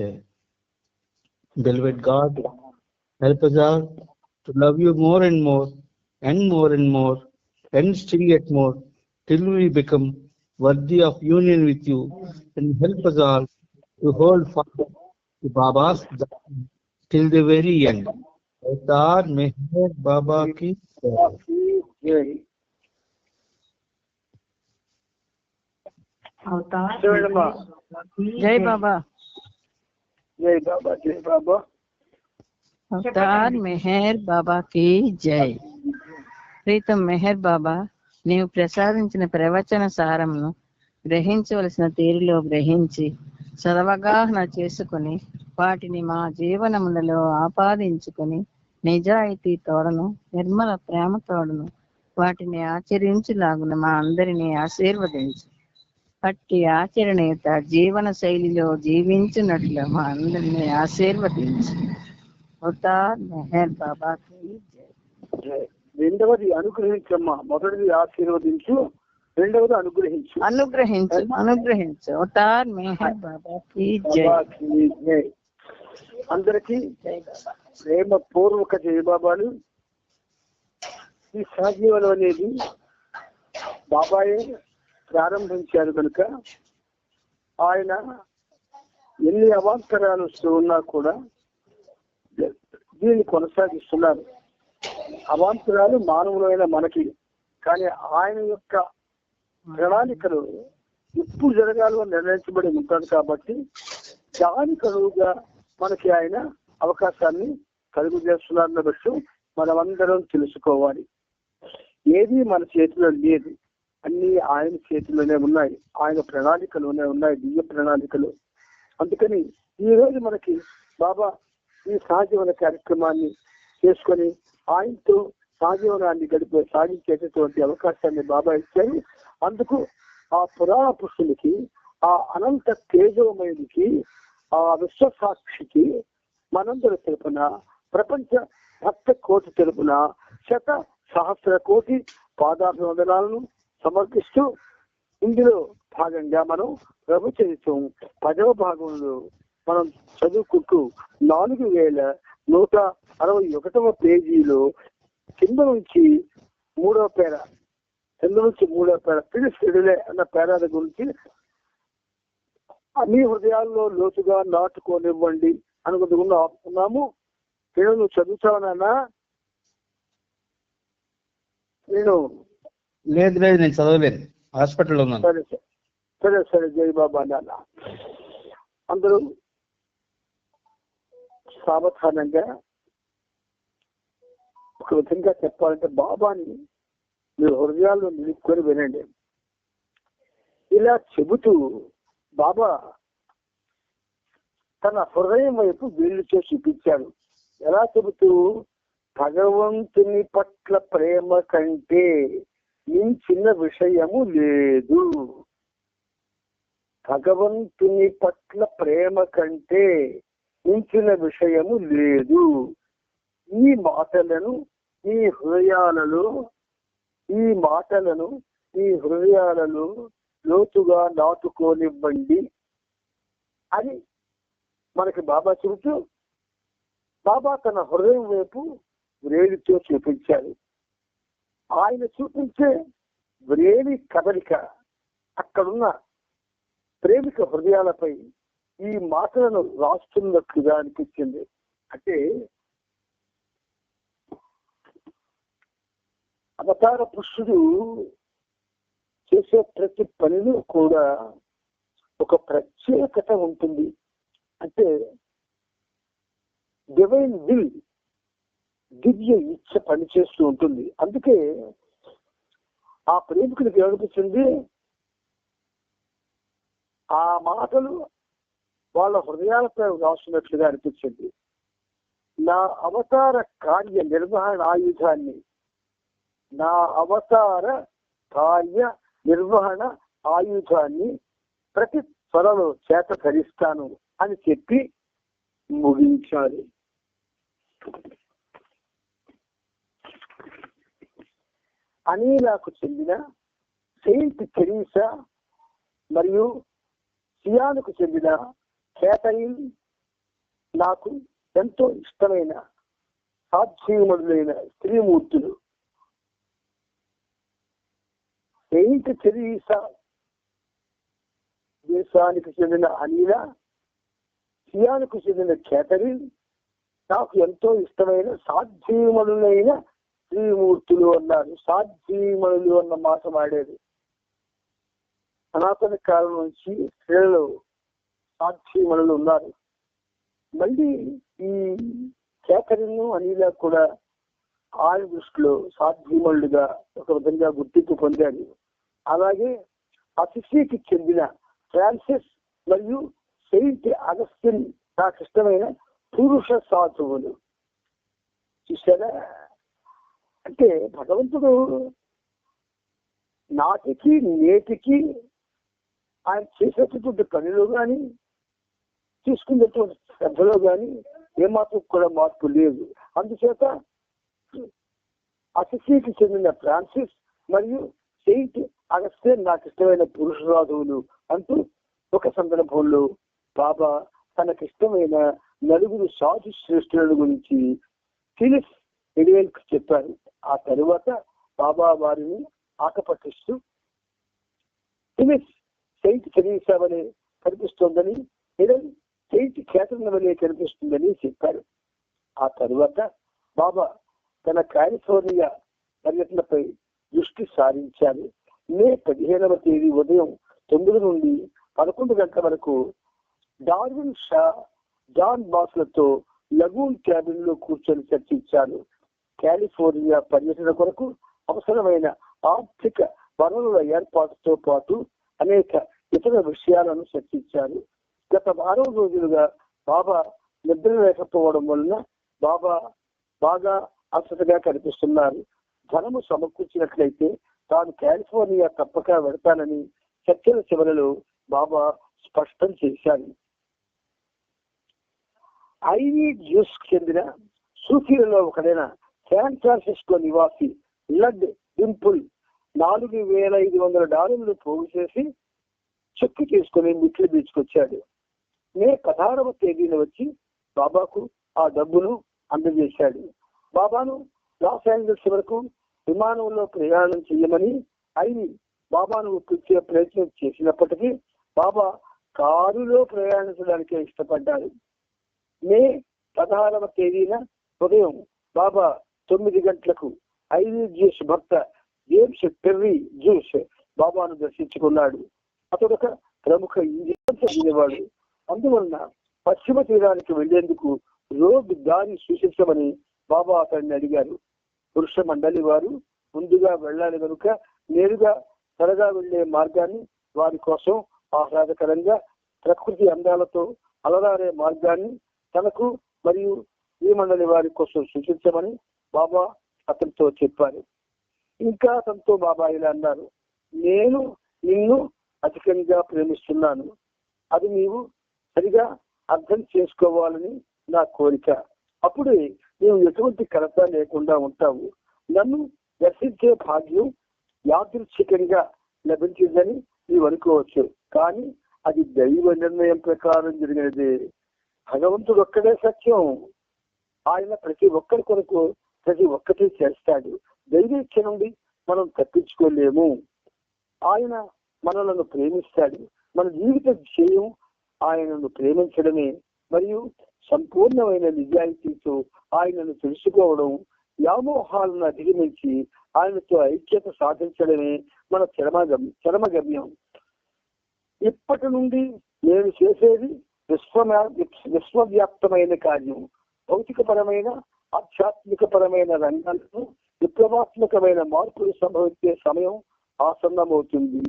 day. Beloved God, help us all to love you more and more, and more and more, and still yet more, till we become worthy of union with you, and help us all to hold fast to Baba's till the very end. अवतार में है अवतार जय बाबा బాబా జై బాబా జై బాబా అవతార్ మెహర్ బాబాకి జై ప్రీతం మెహర్ బాబా నీవు ప్రసాదించిన ప్రవచన సారమును గ్రహించవలసిన తీరులో గ్రహించి సదవగాహన చేసుకుని వాటిని మా జీవనములలో ఆపాదించుకుని నిజాయితీ తోడను నిర్మల ప్రేమ తోడను వాటిని ఆచరించులాగున మా అందరినీ ఆశీర్వదించు. అట్టి ఆచరణయుత జీవన శైలిలో జీవించినట్లు మా అందరినీ ఆశీర్వదించు. బాబాకి. రెండవది అనుగ్రహించమ్మా. మొదటిది ఆశీర్వదించు రెండవది అనుగ్రహించు. అనుగ్రహించు అనుగ్రహించు. అవతార్ మెహర్ బాబాకి జై. అందరికీ ప్రేమ పూర్వక జయబాబాలు ఈ సహజీవనం అనేది బాబాయే ప్రారంభించారు కనుక ఆయన ఎన్ని అవాంతరాలు వస్తూ ఉన్నా కూడా దీన్ని కొనసాగిస్తున్నారు. అవాంతరాలు మానవులైన మనకి కానీ ఆయన యొక్క ప్రణాళికలు ఎప్పుడు జరగాలో నిర్ణయించబడి ఉంటాడు కాబట్టి దానికి అనువుగా మనకి ఆయన అవకాశాన్ని కలుగు చేస్తున్నారన్న విషయం మనమందరం తెలుసుకోవాలి. ఏది మన చేతిలో లేదు. అన్ని ఆయన చేతిలోనే ఉన్నాయి ఆయన ప్రణాళికలోనే ఉన్నాయి దివ్య ప్రణాళికలు. అందుకని ఈ రోజు మనకి బాబా ఈ సహజీవన కార్యక్రమాన్ని చేసుకొని ఆయనతో సహజీవనాన్ని గడిపే సాగించేటటువంటి అవకాశాన్ని బాబా ఇచ్చారు. అందుకు ఆ పురాణ పురుషులకి ఆ అనంత తేజోమయునికి ఆ విశ్వసాక్షికి మనందరి తరపున ప్రపంచ భక్త కోటి తరపున శత సహస్ర కోటి పాదాభివందనాలను సమర్పిస్తూ ఇందులో భాగంగా మనం ప్రభు చరిత్రం పదవ భాగంలో మనం చదువుకుంటూ నాలుగు వేల నూట అరవై ఒకటవ పేజీలో కింద నుంచి మూడవ పేర కింద నుంచి మూడవ పేర పిలిసిడిలే అన్న పేరాల గురించి మీ హృదయాల్లో లోతుగా నాటుకోనివ్వండి అనుకుంటున్నా ఆపుకున్నాము నేను నువ్వు చదువుతావనా నేను లేదు లేదు నేను చదవలేదు. హాస్పిటల్లో ఉన్నాను. సరే సరే. సరే సరే జై బాబా నాన్న. అందరూ సావధానంగా ఒక విధంగా చెప్పాలంటే బాబాని మీరు హృదయాల్లో నిలుపుకొని వినండి. ఇలా చెబుతూ బాబా తన హృదయం వైపు వీళ్ళు చేసి చూపించాడు. ఎలా చెబుతూ భగవంతుని పట్ల ప్రేమ కంటే మించిన విషయము లేదు. భగవంతుని పట్ల ప్రేమ కంటే మించిన విషయము లేదు. ఈ మాటలను ఈ హృదయాలలో ఈ మాటలను ఈ హృదయాలలో లోతుగా నాటుకోనివ్వండి అని మనకి బాబా చెబుతూ బాబా తన హృదయం వైపు వ్రేలితో చూపించాడు ఆయన చూపించే వ్రేలి కదలిక అక్కడున్న ప్రేమిక హృదయాలపై ఈ మాటలను రాస్తున్నట్లుగా అనిపించింది. అంటే అవతార పురుషుడు చేసే ప్రతి పనిలో కూడా ఒక ప్రత్యేకత ఉంటుంది. అంటే డివైన్ విల్ దివ్య ఇచ్చ పనిచేస్తూ ఉంటుంది. అందుకే ఆ ప్రేమికుడికి ఏమనిపించింది ఆ మాటలు వాళ్ళ హృదయాలపై రాస్తున్నట్లుగా అనిపించింది నా అవతార కార్య నిర్వహణ ఆయుధాన్ని నా అవతార కార్య నిర్వహణ ఆయుధాన్ని ప్రతి త్వరలో చేత ధరిస్తాను అని చెప్పి ముగించాలి. అనీలాకు చెందిన సెయింట్ తెరీసా మరియు సియానుకు చెందిన కేథరిన్ నాకు ఎంతో ఇష్టమైన సాధ్యములైన స్త్రీమూర్తులు. సెయింట్ థెరీసా దేశానికి చెందిన అనిల సియానుకు చెందిన కేథరిన్ నాకు ఎంతో ఇష్టమైన సాధ్యములైన స్త్రీమూర్తులు అన్నారు. సాధ్యములు అన్న మాట వాడేది సనాతన కాలం నుంచి స్త్రీలలో సాధ్యములు ఉన్నారు. మళ్ళీ ఈ కేథరిన్ అనిలా కూడా ఆయన దృష్టిలో సాధ్యములుగా ఒక విధంగా గుర్తింపు పొందారు. అలాగే అసిసికి చెందిన ఫ్రాన్సిస్ మరియు సెయింట్ అగస్టిన్ నాకు ఇష్టమైన పురుష సాధువులు. చూసారా అంటే భగవంతుడు నాటికి నేటికి ఆయన చేసేటటువంటి పనిలో కానీ తీసుకునేటువంటి శ్రద్ధలో కానీ ఏమాత్రం కూడా మార్పు లేదు. అందుచేత అసిసికి చెందిన ఫ్రాన్సిస్ మరియు సెయింట్ అగస్టిన్ నాకు ఇష్టమైన పురుషరాధువులు అంటూ ఒక సందర్భంలో బాబా తనకిష్టమైన నలుగురు సాధు శ్రేష్ఠుల గురించి ఫిలిప్స్ ఎడివెల్ చెప్పారు. ఆ తరువాత బాబా వారిని ఆకపట్టిస్తూ ఫిలిప్ సెయింట్ తెరీసా వలె కనిపిస్తోందని ఎడల్ సెయింట్ కేతరన్ వలె కనిపిస్తుందని చెప్పారు. ఆ తరువాత బాబా తన కాలిఫోర్నియా పర్యటనపై దృష్టి సారించారు. మే పదిహేనవ తేదీ ఉదయం తొమ్మిది నుండి పదకొండు గంటల వరకు డార్విన్ షా జాన్ బాస్లతో లగూన్ క్యాబిన్లో కూర్చొని చర్చించారు. కాలిఫోర్నియా పర్యటన కొరకు అవసరమైన ఆర్థిక వనరుల ఏర్పాటుతో పాటు అనేక ఇతర విషయాలను చర్చించారు. గత వారం రోజులుగా బాబా నిద్ర లేకపోవడం వలన బాబా బాగా అలసటగా కనిపిస్తున్నారు. ధనము సమకూర్చినట్లయితే తాను కాలిఫోర్నియా తప్పక వెడతానని చర్చల చివరలో బాబా స్పష్టం చేశారు. ఐవీ జ్యూస్ చెందిన సూఫీలలో ఒకడైన శాన్ ఫ్రాన్సిస్కో నివాసి లడ్ డింపుల్ నాలుగు వేల ఐదు వందల డాలర్లు పోగు చేసి చెక్కు తీసుకుని మిట్లు బీచ్కొచ్చాడు. మే పదహారవ తేదీన వచ్చి బాబాకు ఆ డబ్బును అందజేశాడు. బాబాను లాస్ ఏంజల్స్ వరకు విమానంలో ప్రయాణం చేయమని అయిని బాబాను ఒప్పించే ప్రయత్నం చేసినప్పటికీ బాబా కారులో ప్రయాణించడానికే ఇష్టపడ్డారు మే పదహారవ తేదీన ఉదయం బాబా తొమ్మిది గంటలకు ఐవి జ్యూస్ భర్త జేమ్స్ పెర్రీ జ్యూస్ బాబాను దర్శించుకున్నాడు. అతడు ఒక ప్రముఖ ఇంజనీర్ చదివేవాడు. అందువలన పశ్చిమ తీరానికి వెళ్ళేందుకు రోడ్ దారి సూచించమని బాబా అతన్ని అడిగారు. పురుష మండలి వారు ముందుగా వెళ్ళాలి కనుక నేరుగా త్వరగా వెళ్ళే మార్గాన్ని వారి కోసం ఆహ్లాదకరంగా ప్రకృతి అందాలతో అలరారే మార్గాన్ని తనకు మరియు ఈ మండలి వారి కోసం సూచించమని బాబా అతనితో చెప్పారు. ఇంకా అతనితో బాబా ఇలా అన్నారు నేను నిన్ను అధికంగా ప్రేమిస్తున్నాను. అది నీవు సరిగా అర్థం చేసుకోవాలని నా కోరిక. అప్పుడే నీవు ఎటువంటి కలత లేకుండా ఉంటావు. నన్ను దర్శించే భాగ్యం యాదృచ్ఛికంగా లభించిందని నీవు అనుకోవచ్చు. కానీ అది దైవ నిర్ణయం ప్రకారం జరిగినది. భగవంతుడు ఒక్కడే సత్యం. ఆయన ప్రతి ఒక్కరి కొరకు ప్రతి ఒక్కటి చేస్తాడు. దైవేచ్ఛ నుండి మనం తప్పించుకోలేము. ఆయన మనలను ప్రేమిస్తాడు. మన జీవిత ధ్యేయం ఆయనను ప్రేమించడమే. మరియు సంపూర్ణమైన నిజాయితీతో ఆయనను తెలుసుకోవడం వ్యామోహాలను అధిగమించి ఆయనతో ఐక్యత సాధించడమే మన చరమ చరమగమ్యం ఇప్పటి నుండి నేను చేసేది విశ్వ విశ్వవ్యాప్తమైన కార్యం. భౌతికపరమైన ఆధ్యాత్మికపరమైన రంగాలను విప్లవాత్మకమైన మార్పులు సంభవించే సమయం ఆసన్నమవుతుంది.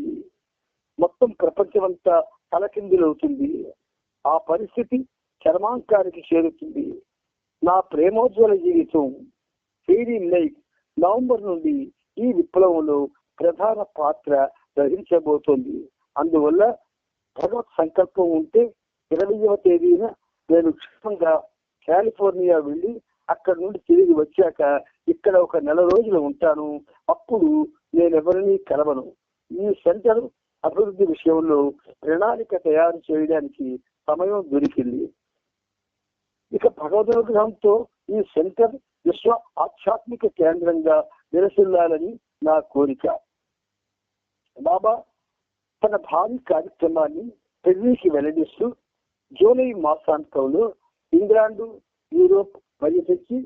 మొత్తం ప్రపంచమంతా తలకిందులవుతుంది. ఆ పరిస్థితి చర్మాంకానికి చేరుతుంది. నా ప్రేమోజ్వల జీవితం ఫెయిరీ లైఫ్ నవంబర్ నుండి ఈ విప్లవంలో ప్రధాన పాత్ర వహించబోతోంది. అందువల్ల భగవత్ సంకల్పం ఉంటే ఇరవయవ తేదీన నేను క్షేమంగా కాలిఫోర్నియా వెళ్ళి అక్కడ నుండి తిరిగి వచ్చాక ఇక్కడ ఒక నెల రోజులు ఉంటాను. అప్పుడు నేను ఎవరిని కలవను. ఈ సెంటర్ అభివృద్ధి విషయంలో ప్రణాళిక తయారు చేయడానికి సమయం దొరికింది. ఇక భగవద్గ్రహంతో ఈ సెంటర్ విశ్వ ఆధ్యాత్మిక కేంద్రంగా విరసిల్లాలని నా కోరిక. బాబా తన భారీ కార్యక్రమాన్ని ఢిల్లీకి వెల్లడిస్తూ జూలై మాసాంతంలో ఇంగ్లాండు యూరోప్ పర్యటించి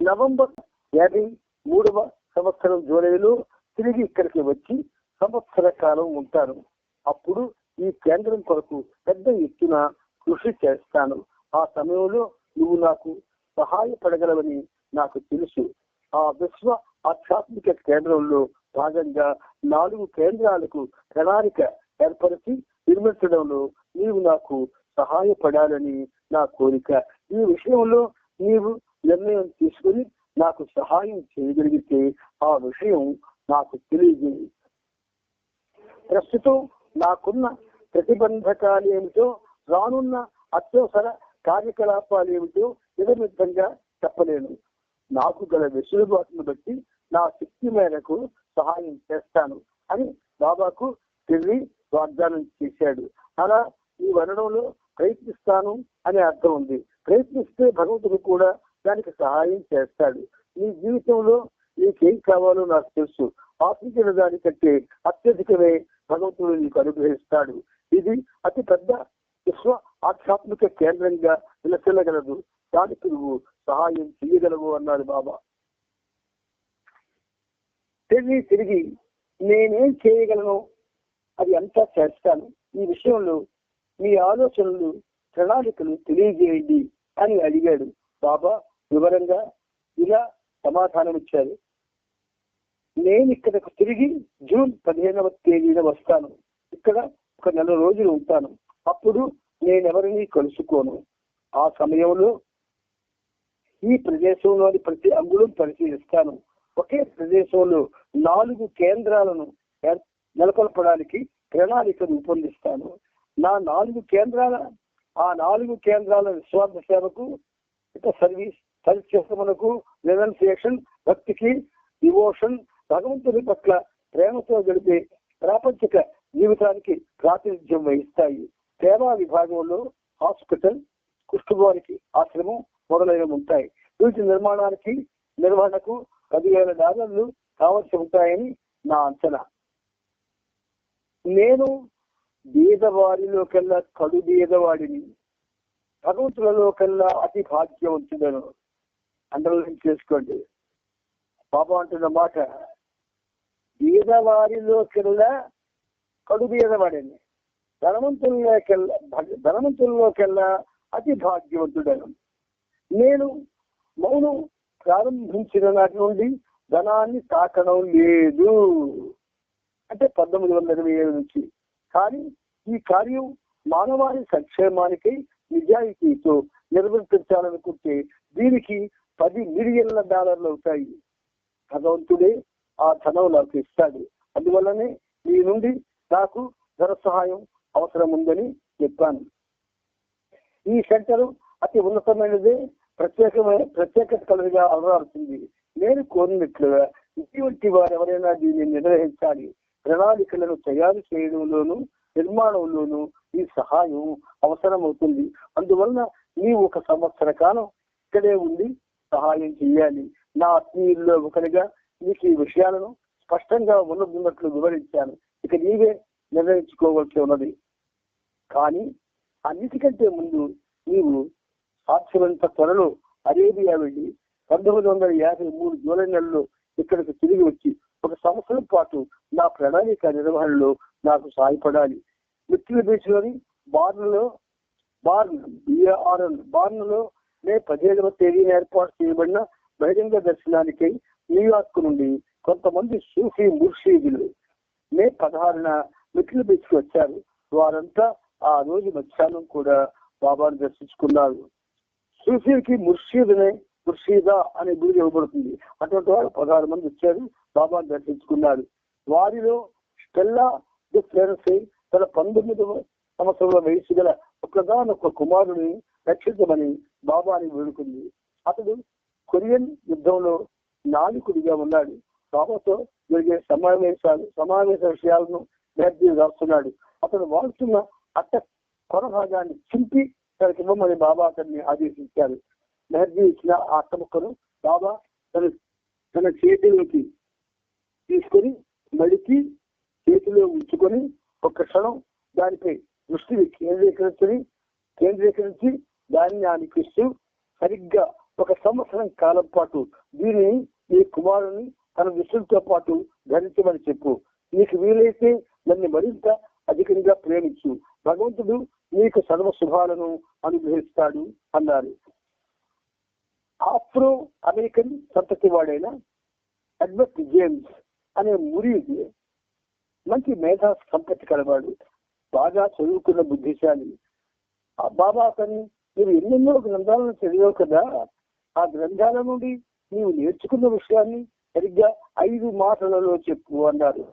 నవంబర్ యాభై మూడవ సంవత్సరం జూలైలో తిరిగి ఇక్కడికి వచ్చి సంవత్సర కాలం ఉంటాను. అప్పుడు ఈ కేంద్రం కొరకు పెద్ద ఎత్తున కృషి చేస్తాను. ఆ సమయంలో నువ్వు నాకు సహాయపడగలవని నాకు తెలుసు. ఆ విశ్వ ఆధ్యాత్మిక కేంద్రంలో భాగంగా నాలుగు కేంద్రాలకు ప్రణాళిక ఏర్పరిచి నిర్మించడంలో నీవు నాకు సహాయపడాలని నా కోరిక. ఈ విషయంలో నీవు నిర్ణయం తీసుకుని నాకు సహాయం చేయగలిగితే ఆ విషయం నాకు తెలియజేయి. ప్రస్తుతం నాకున్న ప్రతిబంధకాలు ఏమిటో రానున్న అత్యవసర కార్యకలాపాలు ఏమిటో నిరమిద్దంగా చెప్పలేను. నాకు గల వెసులుబాటును బట్టి నా శక్తి మేరకు సహాయం చేస్తాను అని బాబాకు తిరిగి వాగ్దానం చేశాడు. అలా ఈ వనడంలో ప్రయత్నిస్తాను అనే అర్థం ఉంది. ప్రయత్నిస్తే భగవంతుడు కూడా దానికి సహాయం చేస్తాడు. నీ జీవితంలో నీకేం కావాలో నాకు తెలుసు. ఆశించిన దానికంటే అత్యధికమే భగవంతుడు నీకు అనుగ్రహిస్తాడు. ఇది అతి పెద్ద విశ్వ ఆధ్యాత్మిక కేంద్రంగా నిలచెల్లగలదు దానికి నువ్వు సహాయం చేయగలవు అన్నాడు బాబా. తిరిగి తిరిగి నేనేం చేయగలను? అది అంతా చేస్తాను. ఈ విషయంలో మీ ఆలోచనలు ప్రణాళికలు తెలియజేయండి అని అడిగాడు. బాబా వివరంగా ఇలా సమాధానం ఇచ్చారు నేను ఇక్కడకు తిరిగి జూన్ పదిహేనవ తేదీన వస్తాను. ఇక్కడ ఒక నెల రోజులు ఉంటాను. అప్పుడు నేనెవరిని కలుసుకోను. ఆ సమయంలో ఈ ప్రదేశంలోని ప్రతి అంగుళం పరిశీలిస్తాను. ఒకే ప్రదేశంలో నాలుగు కేంద్రాలను నెలకొల్పడానికి ప్రణాళిక రూపొందిస్తాను. నా నాలుగు కేంద్రాల ఆ నాలుగు కేంద్రాల నిస్వార్థ సేవకు సర్వీస్ సర్వీస్ పరిచయమునకు రెనౌన్సియేషన్ భక్తికి డివోషన్ భగవంతుని పట్ల ప్రేమతో గడిపే ప్రాపంచిక జీవితానికి ప్రాతినిధ్యం వహిస్తాయి. సేవా విభాగంలో హాస్పిటల్ కుష్ఠవారికి ఆశ్రమం మొదలైనవి ఉంటాయి. వీటి నిర్మాణానికి నిర్వహణకు పదివేల డాలర్లు కావలసి ఉంటాయని నా అంచనా. నేను బీదవారిలో కల్లా కడు బీదవాడిని భగవంతులలో కల్లా అతి భాగ్యవంతుడను అండర్లైన్ చేసుకోండి. బాబా అంటున్న మాట బీదవారిలో కల్లా కడు బీదవాడిని ధనవంతుల్లోకెల్లా భగ- ధనవంతుల్లోకెల్లా అతి భాగ్యవంతుడను నేను మౌనం ప్రారంభించిన నాటి నుండి ధనాన్ని తాకడం లేదు. అంటే పంతొమ్మిది వందల ఇరవై ఏడు నుంచి కానీ ఈ కార్యం మానవాళి సంక్షేమానికి నిజాయితీతో నిర్వర్తించాలనుకుంటే దీనికి పది మిలియన్ల డాలర్లు అవుతాయి. భగవంతుడే ఆ ధనం నాకు ఇస్తాడు. అందువల్లనే మీ నుండి నాకు ధన సహాయం అవసరం ఉందని చెప్పాను. ఈ సెంటర్ అతి ఉన్నతమైనదే ప్రత్యేకమైన ప్రత్యేకత కలదిగా అలరాడుతుంది నేను కోరినట్లుగా ఇటువంటి వారు ఎవరైనా దీన్ని నిర్వహించాలి. ప్రణాళికలను తయారు చేయడంలోను నిర్మాణంలోను ఈ సహాయం అవసరమవుతుంది. అందువలన నీ ఒక సంవత్సర కాలం ఇక్కడే ఉండి సహాయం చేయాలి. నా ఆత్మీయుల్లో ఒకరిగా నీకు ఈ విషయాలను స్పష్టంగా ఉన్నట్లు వివరించాను. ఇక నీవే నిర్ణయించుకోవాల్సి ఉన్నది. కానీ అన్నిటికంటే ముందు నీవు సాధ్యమంత త్వరలో అరేబియా వెళ్ళి పంతొమ్మిది వందల యాభై మూడు జూలై నెలలో ఇక్కడికి తిరిగి వచ్చి ఒక సంవత్సరం పాటు నా ప్రణాళిక నిర్వహణలో నాకు సహాయపడాలి. మిత్రుల బీచ్లోని బార్న్లో బార్న్ బిఆర్ఎన్ బార్న్లో మే పదిహేడవ తేదీన ఏర్పాటు చేయబడిన బహిరంగ దర్శనానికి న్యూయార్క్ నుండి కొంతమంది సూఫీ ముర్షీదులు మే పదహారున మిట్ల బీచ్కి వచ్చారు. వారంతా ఆ రోజు మధ్యాహ్నం కూడా బాబాను దర్శించుకున్నారు. సూఫీకి ముర్షీదునే ముర్షీదా అనే గురి ఇవ్వబడుతుంది. అటువంటి వారు పదహారు మంది వచ్చారు. బాబాను దర్శించుకున్నాడు వారిలో స్టెల్లా ది తన పంతొమ్మిదవ సంవత్సరంలో వయసు గల ఒకగానొక కుమారుని రక్షించమని బాబాని వేడుకుంది. అతడు కొరియన్ యుద్ధంలో నాయకుడిగా ఉన్నాడు. బాబాతో జరిగే సమావేశాలు సమావేశ విషయాలను నేర్పి రాస్తున్నాడు. అతను వాడుతున్న అట్ట కొనభాగాన్ని చింపి తనకి ఇవ్వమని బాబా అతన్ని ఆదేశించారు. మెహర్జీ ఇచ్చిన ఆ అట్ట ముక్కను బాబా తన తన చేతిలోకి తీసుకొని నడికి చేతిలో ఉంచుకొని ఒక క్షణం దానిపై దృష్టిని కేంద్రీకరించుని కేంద్రీకరించి దాన్ని ఆనిపిస్తూ సరిగ్గా ఒక సంవత్సరం కాలం పాటు దీనిని ఈ కుమారుని తన దృష్టితో పాటు ధరించమని చెప్పు. నీకు వీలైతే నన్ను మరింత అధికంగా ప్రేమించు. భగవంతుడు నీకు సర్వ శుభాలను అనుగ్రహిస్తాడు అన్నారు ఆఫ్రో అమెరికన్ సంతతి వాడైన ఎడ్వర్డ్ జేమ్స్ అనే మురికి మంచి మేధా సంపత్తి కలవాడు బాగా చదువుకున్న బుద్ధిశాలి. ఆ బాబా అతన్ని మీరు ఎన్నెన్నో గ్రంథాలను చదివావు కదా ఆ గ్రంథాల నుండి నీవు నేర్చుకున్న విషయాన్ని సరిగ్గా ఐదు మాటలలో చెప్పు అన్నారు.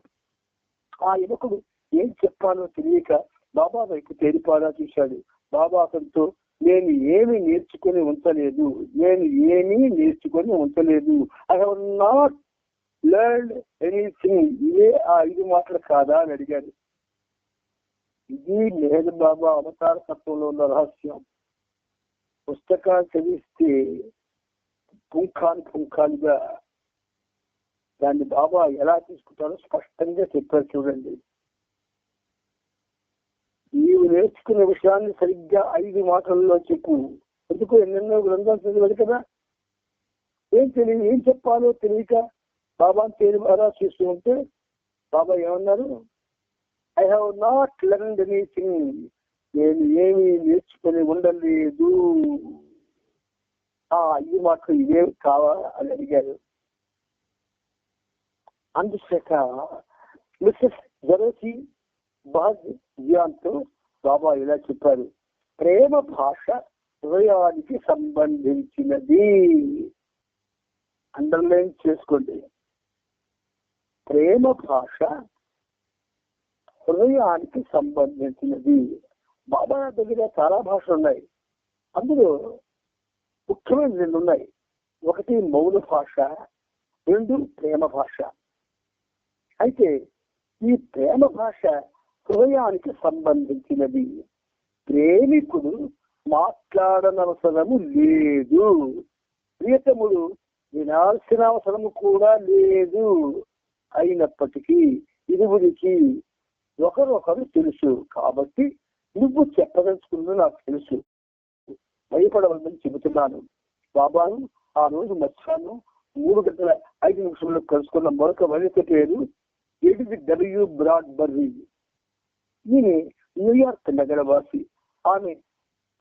ఆ యువకుడు ఏం చెప్పాలో తెలియక బాబా వైపు తేలిపారా చూశాడు. బాబా అతనితో నేను ఏమి నేర్చుకొని ఉంచలేదు నేను ఏమీ నేర్చుకొని ఉంచలేదు I have not learn anything ఇదే ఆ ఐదు మాటలు కాదా అని అడిగాడు. ఇది మెహర్ బాబా అవతార తత్వంలో ఉన్న రహస్యం. పుస్తకాలు చదివిస్తే పుంఖాను పుంఖాలుగా దాన్ని బాబా ఎలా తీసుకుంటారో స్పష్టంగా చెప్పారు చూడండి. నీవు నేర్చుకున్న విషయాన్ని సరిగ్గా ఐదు మాటల్లో చెప్పు. ఎందుకు ఎన్నెన్నో గ్రంథాలు చదివాడు కదా? ఏం తెలియదు ఏం చెప్పాలో తెలియక బాబాని పేరు బాగా చేస్తూ ఉంటే బాబా ఏమన్నారు? I have not learn anything నేను ఏమీ నేర్చుకొని ఉండలేదు. ఆ ఐదు మాటలు ఇవేం కావా? అని అడిగారు. అందుచేత మిస్సెస్ జరోసి బాజ్ జియాన్తో బాబా ఇలా చెప్పారు ప్రేమ భాష హృదయానికి సంబంధించినది. అండర్లైన్ చేసుకోండి. ప్రేమ భాష హృదయానికి సంబంధించినది. బాబా దగ్గర చాలా భాషలు ఉన్నాయి. అందులో ముఖ్యమైన రెండు ఉన్నాయి. ఒకటి మౌన భాష రెండు ప్రేమ భాష. అయితే ఈ ప్రేమ భాష హృదయానికి సంబంధించినది. ప్రేమికుడు మాట్లాడనవసరము లేదు. ప్రియతముడు వినాల్సిన అవసరము కూడా లేదు. అయినప్పటికీ ఇరువురికి ఒకరొకరు తెలుసు. కాబట్టి నువ్వు చెప్పదలుచుకున్నది నాకు తెలుసు. భయపడవద్దని చెబుతున్నాను. బాబాను ఆ రోజు మధ్యాహ్నం మూడు గంటల ఐదు నిమిషంలో కలుసుకున్న మరొక వనిత పేరు ఎడిది డబ్ల్యూ బ్రాడ్ బర్రీ ఈమె న్యూయార్క్ నగరవాసి. ఆమె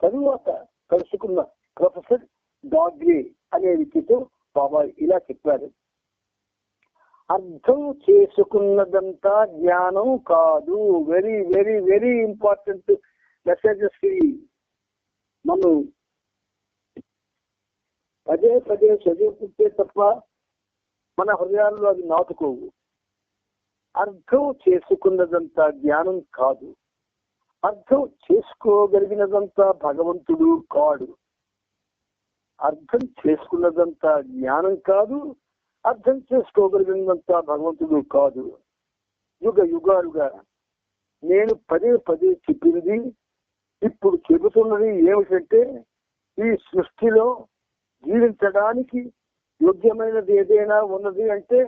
తరువాత కలుసుకున్న ప్రొఫెసర్ డాగ్రే అనే వ్యక్తితో బాబా ఇలా చెప్పారు. అర్థం చేసుకున్నదంతా జ్ఞానం కాదు. Very very very important messages మనం పదే పదే చదువుకుంటే తప్ప మన హృదయాల్లో అది నాటుకోవు. అర్థం చేసుకున్నదంతా జ్ఞానం కాదు. అర్థం చేసుకోగలిగినదంతా భగవంతుడు కాడు. అర్థం చేసుకున్నదంతా జ్ఞానం కాదు. అర్థం చేసుకోగలిగినంత భగవంతుడు కాదు. యుగ యుగాలుగా నేను పదే పదే చెప్పింది ఇప్పుడు చెబుతున్నది ఏమిటంటే ఈ సృష్టిలో జీవించడానికి యోగ్యమైనది ఏదైనా ఉన్నది అంటే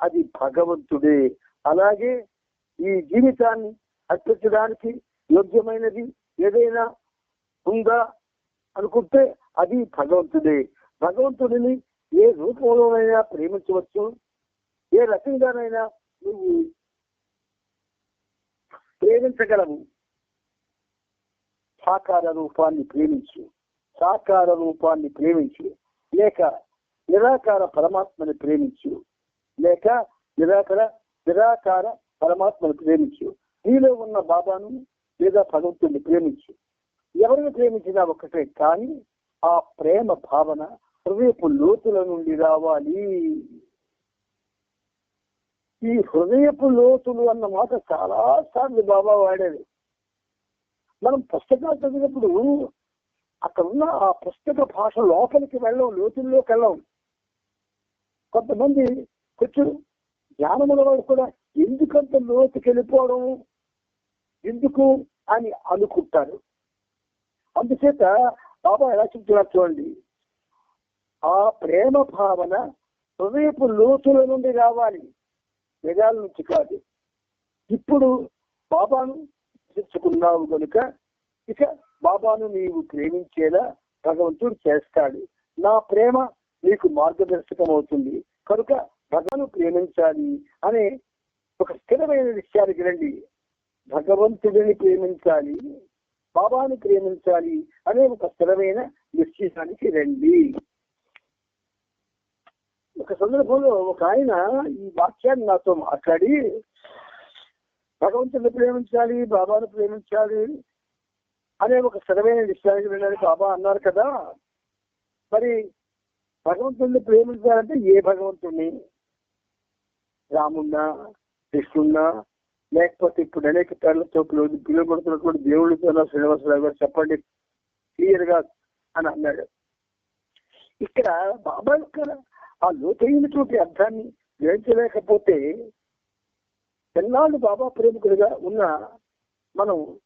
అది భగవంతుడే. అలాగే ఈ జీవితాన్ని అర్పించడానికి యోగ్యమైనది ఏదైనా ఉందా అనుకుంటే అది భగవంతుడే. భగవంతుడిని ఏ రూపంలోనైనా ప్రేమించవచ్చు? ఏ రకంగానైనా నువ్వు ప్రేమించగలవు. సాకార రూపాన్ని ప్రేమించు. సాకార రూపాన్ని ప్రేమించు. లేక నిరాకార పరమాత్మని ప్రేమించు. లేక నిరాకర నిరాకార పరమాత్మను ప్రేమించు. నీలో ఉన్న బాబాను లేదా భగవంతుడిని ప్రేమించు. ఎవరిని ప్రేమించినా ఒకటే కానీ ఆ ప్రేమ భావన హృదయపు లోతుల నుండి రావాలి. ఈ హృదయపు లోతులు అన్న మాట చాలా సార్లు బాబా వాడేది. మనం పుస్తకాలు చదివినప్పుడు అక్కడ ఉన్న ఆ పుస్తక భాష లోపలికి వెళ్ళం లోతుల్లోకి వెళ్ళం. కొంతమంది కొంచెం జ్ఞానముల వారు కూడా ఎందుకంత లోతుకి వెళ్ళిపోవడం ఎందుకు అని అనుకుంటారు. అందుచేత బాబా ఎలా చెప్తున్నారు చూడండి. ఆ ప్రేమ భావన హృదయపు లోతుల నుండి రావాలి. వేదాల నుంచి కాదు. ఇప్పుడు బాబాను తెచ్చుకున్నావు కనుక ఇక బాబాను నీవు ప్రేమించేలా భగవంతుడు చేస్తాడు. నా ప్రేమ నీకు మార్గదర్శకం అవుతుంది కనుక భగవాను ప్రేమించాలి అనే ఒక స్థిరమైన విషయానికి రండి. భగవంతుడిని ప్రేమించాలి బాబాను ప్రేమించాలి అనే ఒక స్థిరమైన నిశ్చయానికి రండి. ఒక సందర్భంలో ఒక ఆయన ఈ వాక్యాన్ని నాతో మాట్లాడి భగవంతుని ప్రేమించాలి బాబాను ప్రేమించాలి అనే ఒక స్థిరమైన విషయానికి వెళ్ళాలి. బాబా అన్నారు కదా. మరి భగవంతుని ప్రేమించాలంటే ఏ భగవంతుణ్ణి? రామున్నా కృష్ణున్నా లేకపోతే ఇప్పుడు అనేక పేర్లతో పిలువబడుతున్నటువంటి దేవుళ్ళతో శ్రీనివాసరావు గారు చెప్పండి. క్లియర్గా అని అన్నాడు. ఇక్కడ బాబా యొక్క ఆ లోతైనటువంటి అర్థాన్ని గ్రహించలేకపోతే ఎన్నాళ్ళు బాబా ప్రేమికులుగా ఉన్న మనం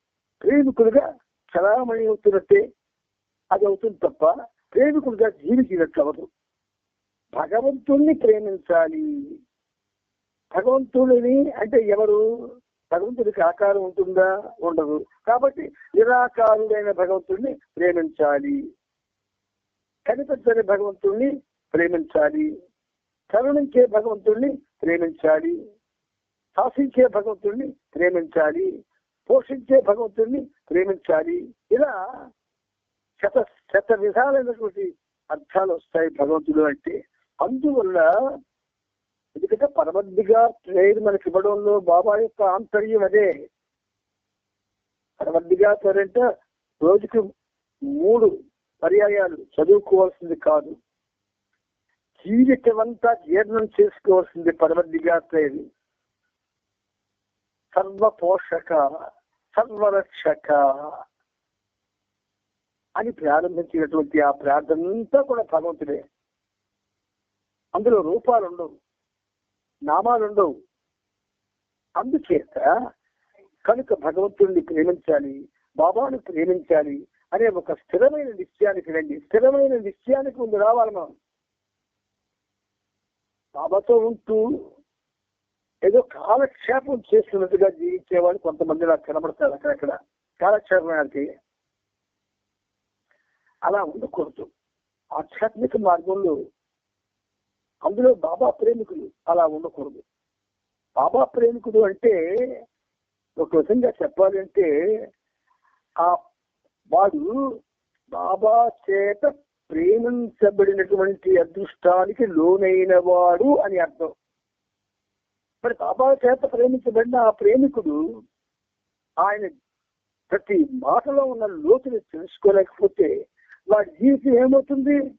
ప్రేమికులుగా చలామణి అవుతున్నట్టే అది అవుతుంది తప్ప ప్రేమికులుగా జీవించినట్లు అవ్వదు. భగవంతుణ్ణి ప్రేమించాలి. భగవంతుడిని అంటే ఎవరు? భగవంతుడికి ఆకారం ఉంటుందా? ఉండదు. కాబట్టి నిరాకారుడైన భగవంతుడిని ప్రేమించాలి. కనిపించని భగవంతుణ్ణి ప్రేమించాలి. కరుణించే భగవంతుణ్ణి ప్రేమించాలి. శాసించే భగవంతుణ్ణి ప్రేమించాలి. పోషించే భగవంతుణ్ణి ప్రేమించాలి. ఇలా శత శత విధాలైనటువంటి అర్థాలు వస్తాయి భగవంతుడు అంటే. అందువల్ల ఎందుకంటే పరమద్దిగా ప్రేయర్ మనకి ఇవ్వడంలో బాబా యొక్క ఆంతర్యం అదే. పరమద్దిగా అంటే రోజుకి మూడు పర్యాయాలు చదువుకోవాల్సింది కాదు. జీవితమంతా జీర్ణం చేసుకోవాల్సింది పరమద్దిగా సర్వ పోషక సర్వరక్షక అని ప్రారంభించినటువంటి ఆ ప్రార్థన అంతా కూడా భగవంతుడే. అందులో రూపాలు ఉండవు నామాలు ఉండవు. అందుచేత కనుక భగవంతుడిని ప్రేమించాలి బాబాను ప్రేమించాలి అనే ఒక స్థిరమైన నిశ్చయానికి రండి. స్థిరమైన నిశ్చయానికి ముందు రావాలి మనం. బాబాతో ఉంటూ ఏదో కాలక్షేపం చేస్తున్నట్టుగా జీవించేవాళ్ళు కొంతమంది నాకు కనబడతారు అక్కడక్కడ కాలక్షేపానికి అలా ఉండకూడదు. ఆధ్యాత్మిక మార్గంలో అందులో బాబా ప్రేమికులు అలా ఉండకూడదు. బాబా ప్రేమికుడు అంటే ఒక విధంగా చెప్పాలంటే ఆ వాడు బాబా చేత ప్రేమించబడినటువంటి అదృష్టానికి లోనైన వాడు అని అర్థం. మరి బాబా చేత ప్రేమించబడిన ఆ ప్రేమికుడు ఆయన ప్రతి మాటలో ఉన్న లోతుని తెలుసుకోలేకపోతే వాడి జీవితం ఏమవుతుంది?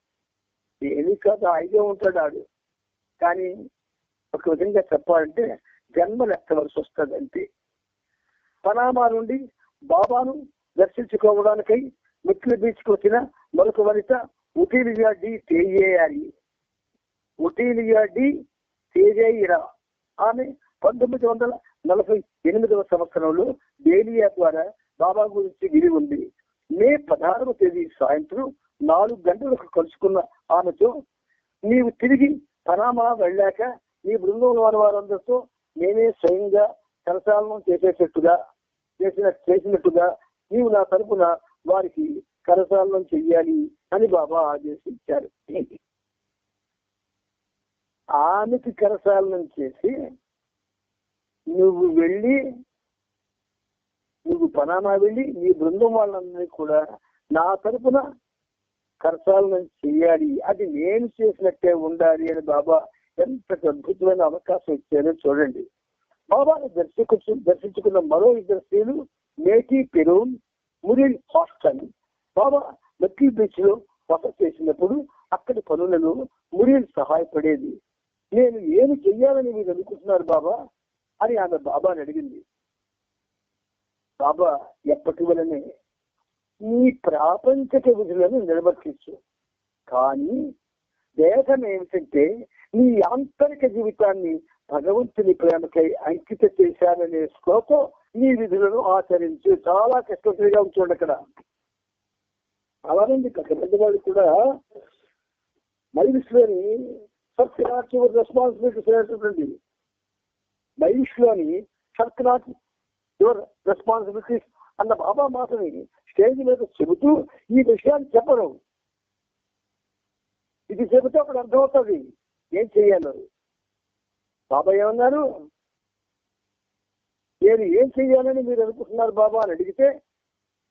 ఏమీ కాదు హాయిగా ఉంటాడు ఆడు. కానీ ఒక విధంగా చెప్పాలంటే జన్మలు ఎత్తవలసి వస్తుంది అంతే. పనామా నుండి బాబాను దర్శించుకోవడానికై మిక్కిలి బీచ్కి వచ్చిన మరొక వనిత ఉటీలియా డి తేజేయాలి ఉటీలియా డి తేజేయిరా ఆమె పంతొమ్మిది వందల నలభై ఎనిమిదవ సంవత్సరంలో డేలియా ద్వారా బాబా గురించి విని ఉంది. మే పదహారవ తేదీ సాయంత్రం నాలుగు గంటలకు కలుసుకున్న ఆమెతో నీవు తిరిగి పనామా వెళ్ళాక నీ బృందం వారి వారందరితో నేనే స్వయంగా కరచాలనం చేసేటట్టుగా చేసిన చేసినట్టుగా నీవు నా తరపున వారికి కరసాలను చెయ్యాలి అని బాబా ఆదేశించారు. ఆమెకి కరసాలను చేసి నువ్వు వెళ్ళి నువ్వు పనామా వెళ్ళి నీ బృందం వాళ్ళందరినీ కూడా నా తరపున కరసాలను చెయ్యాలి. అది నేను చేసినట్టే ఉండాలి అని బాబా ఎంత అద్భుతమైన అవకాశం ఇచ్చారో చూడండి. బాబాను దర్శకు దర్శించుకున్న మరో ఇద్దరు స్త్రీలు మేటీ పెరూన్ మురిల్ హాస్టన్ బాబా లక్కీ బీచ్లో బస చేసినప్పుడు అక్కడి పనులను మురియల్ సహాయపడేది. నేను ఏమి చెయ్యాలని మీరు అనుకుంటున్నారు బాబా? అని ఆమె బాబాని అడిగింది. బాబా ఎప్పటి వలనే? నీ ప్రాపంచిక విధులను నిర్వర్తించు. కానీ దేశం ఏమిటంటే నీ ఆంతరిక జీవితాన్ని భగవంతుని ప్రేమకై అంకిత చేశాననే శ్లోకం నీ విధులను ఆచరించు చాలా కష్టంగా ఉంచుండక్కడ. అక్కడ చాలా మంది పెద్దవాళ్ళు కూడా మైలిస్లోని సర్క్ నాట్ యువర్ రెస్పాన్సిబిలిటీ అనేటటువంటి మైలిస్లోని సర్క్ నాట్ యువర్ రెస్పాన్సిబిలిటీస్ అన్న బాబా మాటని స్టేజ్ మీద చెబుతూ ఈ విషయాన్ని చెప్పరు ఇది చెబితే అప్పుడు అర్థమవుతుంది. ఏం చెయ్యాలో? బాబా ఏమన్నారు? నేను ఏం చెయ్యాలని మీరు అనుకుంటున్నారు బాబా అని అడిగితే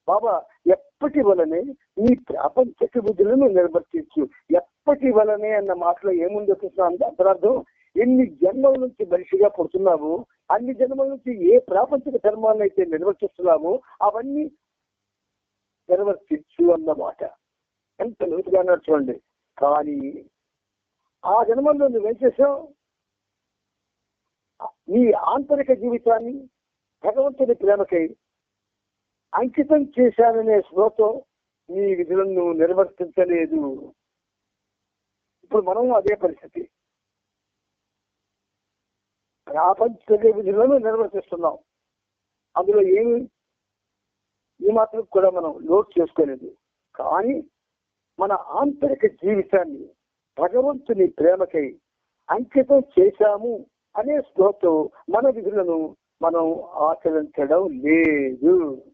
బాబా ఎప్పటి వలనే నీ ప్రపంచక బుద్ధులను నిర్వర్తించు? ఎప్పటి వలనే అన్న మాటలో ఏముందో అంటే అంతరార్థం ఎన్ని జన్మల నుంచి మనిషిగా పుడుతున్నావు? అన్ని జన్మల నుంచి ఏ ప్రాపంచిక ధర్మాన్ని అయితే నిర్వర్తిస్తున్నావో? అవన్నీ నిర్వర్తించు అన్నమాట ఎంత లోతుగా అన్నారు చూడండి. కానీ ఆ జన్మల్లో నువ్వేం చేసావు నీ ఆంతరిక జీవితాన్ని భగవంతుని ప్రేమకై అంకితం చేశాననే స్పృహతో నీ విధులను నువ్వు నిర్వర్తించలేదు. ఇప్పుడు మనం అదే పరిస్థితి. ప్రాపంచిక విధులను నిర్వర్తిస్తున్నాం. అందులో ఏమి ఈ మాత్రం కూడా మనం లోడ్ చేసుకోలేదు. కానీ మన ఆంతరిక జీవితాన్ని భగవంతుని ప్రేమకై అంకితం చేశాము అనే స్పృహతో మన విధులను మనం ఆచరించడం లేదు.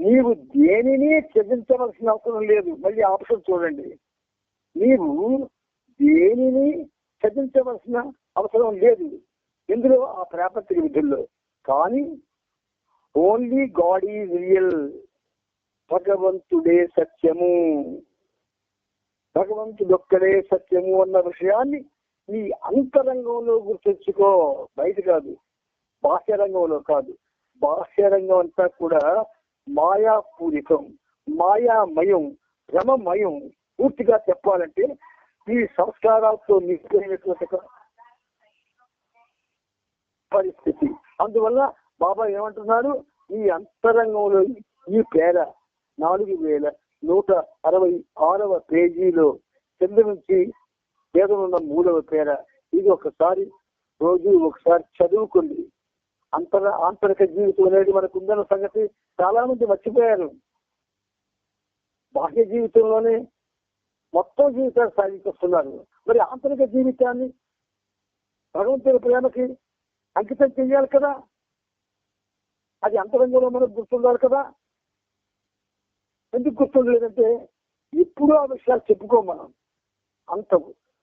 నీవు దేనిని త్యజించవలసిన అవసరం లేదు. మళ్ళీ ఆప్షన్ చూడండి. నీవు దేనిని త్యజించవలసిన అవసరం లేదు. ఇందులో ఆ ప్రాపంచిక విధుల్లో. కానీ ఓన్లీ గాడ్ ఈజ్ రియల్ భగవంతుడే సత్యము. భగవంతుడొక్కడే సత్యము అన్న విషయాన్ని నీ అంతరంగంలో గుర్తించుకో. బయట కాదు. బాహ్యరంగంలో కాదు. బాహ్యరంగం అంతా కూడా మాయాపూరితం మాయామయం భ్రమమయం పూర్తిగా చెప్పాలంటే ఈ సంస్కారాలతో నిండిపోయినటువంటి పరిస్థితి. అందువల్ల బాబా ఏమంటున్నాడు? ఈ అంతరంగంలో ఈ పేర నాలుగు వేల నూట అరవై ఆరవ పేజీలో కింద నుంచి పేదనున్న మూడవ పేర. ఇది ఒకసారి రోజు ఒకసారి చదువుకుంది అంతర ఆంతరిక జీవితం అనేది మనకు ఉందన్న సంగతి. చాలా మంది మర్చిపోయారు. బాహ్య జీవితంలోనే మొత్తం జీవితాన్ని సాగించేస్తున్నారు మరి ఆంతరిక జీవితాన్ని భగవంతుని ప్రేమకి అంకితం చెయ్యాలి కదా? అది అంతరంగంలో మనకు గుర్తుండాలి కదా? ఎందుకు గుర్తుండలేదంటే ఇప్పుడు ఆ విషయాలు చెప్పుకో మనం. అంత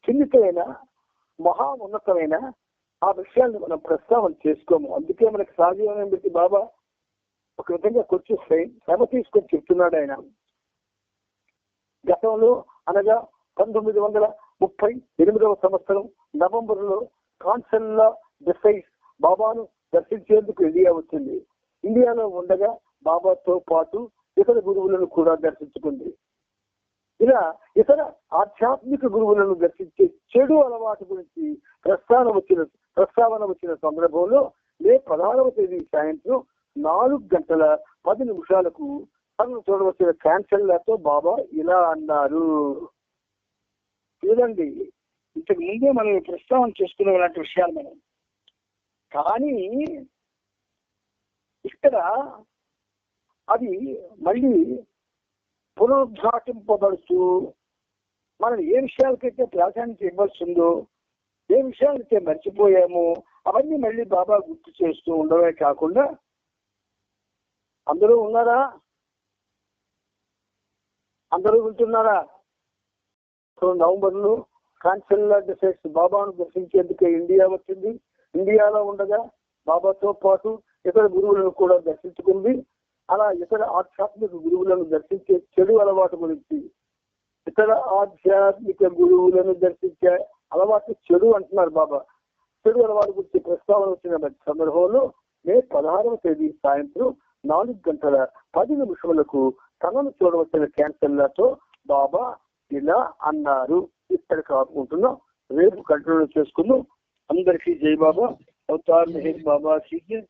చిన్నితమైన మహా ఉన్నతమైన ఆ విషయాన్ని మనం ప్రస్తావన చేసుకోము. అందుకే మనకి సాధ్యమైన పెట్టి బాబా ఒక విధంగా కొంచెం శ్రమ తీసుకొని చెప్తున్నాడు ఆయన. గతంలో అనగా పంతొమ్మిది వందల ముప్పై ఎనిమిదవ సంవత్సరం నవంబర్లో కాన్సల్లా డిసైస్ బాబాను దర్శించేందుకు ఇండియా వచ్చింది. ఇండియాలో ఉండగా బాబాతో పాటు ఇతర గురువులను కూడా దర్శించుకుంది. ఇలా ఇతర ఆధ్యాత్మిక గురువులను దర్శించే చెడు అలవాటు గురించి ప్రస్తావన వచ్చిన ప్రస్తావన వచ్చిన సందర్భంలో మే పదహారవ తేదీ సాయంత్రం నాలుగు గంటల పది నిమిషాలకు తనను చూడవలసిన క్యాన్సర్లతో బాబా ఇలా అన్నారు. చూడండి ఇంతకు ముందే మనం ప్రస్తావన చేసుకునే ఇలాంటి విషయాలు మనం. కానీ ఇక్కడ అది మళ్ళీ పునరుద్ఘాటింపబడుతూ మనం ఏ విషయాలకైతే ప్రాధాన్యత ఇవ్వాల్సిందో ఏ విషయాలైతే మర్చిపోయామో అవన్నీ మళ్ళీ బాబా గుర్తు చేస్తూ ఉండవే కాకుండా అందరూ ఉన్నారా? అందరూ వింటున్నారా నవంబర్లో నవంబర్లో డిసైడ్స్ బాబాను దర్శించేందుకు ఇండియా వచ్చింది. ఇండియాలో ఉండగా బాబాతో పాటు ఇతర గురువులను కూడా దర్శించుకుంది. అలా ఇతర ఆధ్యాత్మిక గురువులను దర్శించే చెడు అలవాటు గురించి ఇతర ఆధ్యాత్మిక గురువులను దర్శించే అలవాటు చెడు అంటున్నారు బాబా. చెడు అలవాటు గురించి ప్రస్తావన వచ్చిన సందర్భంలో మే పదహారవ తేదీ సాయంత్రం నాలుగు గంటల పది నిమిషములకు తనను చూడవచ్చిన క్యాన్సర్లతో బాబా ఇలా అన్నారు. ఇక్కడ కాకుంటున్నాం రేపు కంట్రోల్ చేసుకుందాం. అందరికీ జై బాబా. అవతార్ మెహర్ బాబా సీజన్